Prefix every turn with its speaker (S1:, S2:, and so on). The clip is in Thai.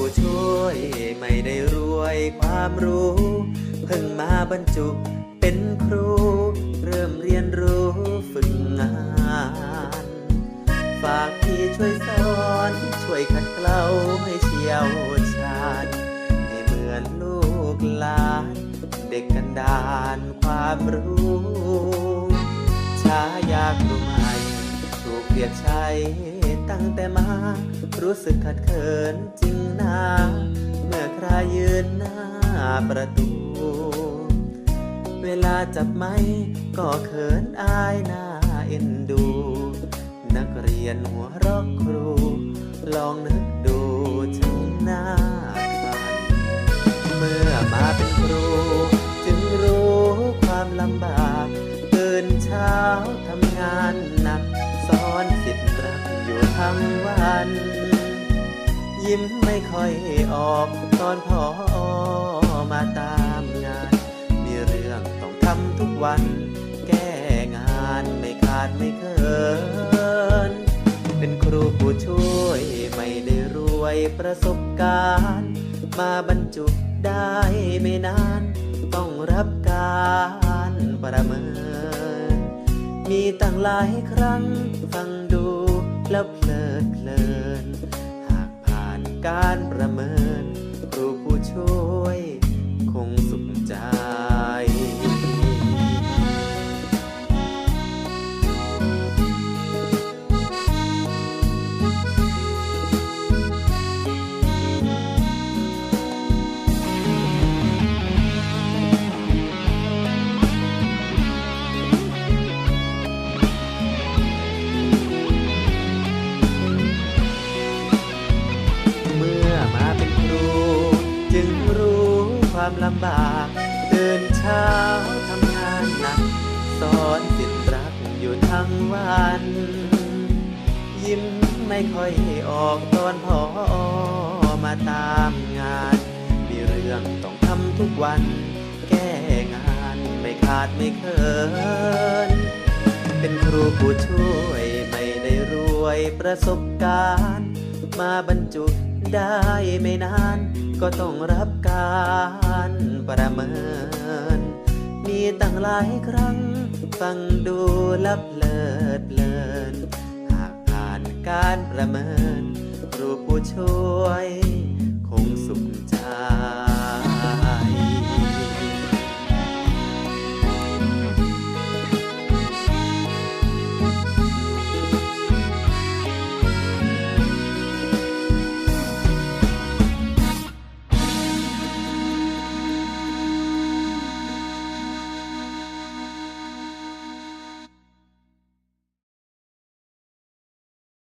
S1: ผู้ช่วยไม่ได้รวยความรู้ เพิ่งมาบรรจุเป็นครู เริ่มเรียนรู้ฝึกงาน ฝากพี่ช่วยสอน ช่วยขัดเกลาให้เชี่ยวชาญให้เหมือนลูกหลาน เด็กกันดานความรู้ช้ายาครูใหม่ถูกเกลียดใช้ ตั้งแต่มา รู้สึกขัดเขินจริงนะเมื่อใครยืนหน้าประตู เวลาจับไม้ก็เขินอายหน้าเอ็นดู นักเรียนหัวรอกครู ลองนึกดูช่างหน้าคันเมื่อมาเป็นครู จึงรู้ความลำบากตื่นเช้าทำงานหนัก ทั้งวัน ยิ้มไม่ค่อยออกตอนพอมาตามงาน มีเรื่องต้องทำทุกวัน แก้งานไม่ขาดไม่เคิน เป็นครูผู้ช่วยไม่ได้รวยประสบการณ์ มาบรรจุได้ไม่นาน ต้องรับการประเมิน มีตั้งหลายครั้งฟังดู แล้วเพลิดเพลิน หากผ่านการประเมิน ครูผู้ช่วยคงสุข ความลำบากตื่นเช้าทำงานหนักสอนสิทธิ์รักอยู่ทั้งวัน ยิ้มไม่ค่อยออกตอนพอมาตามงาน มีเรื่องต้องทำทุกวัน แก้งานไม่ขาดไม่เคิน เป็นครูผู้ช่วยไม่ได้รวยประสบการณ์ มาบรรจุ ได้ไม่นาน ก็ต้องรับการประเมิน มีตั้งหลายครั้ง ฟังดูลับเลิดเลิน หากผ่านการประเมินครูผู้ช่วย คงสุข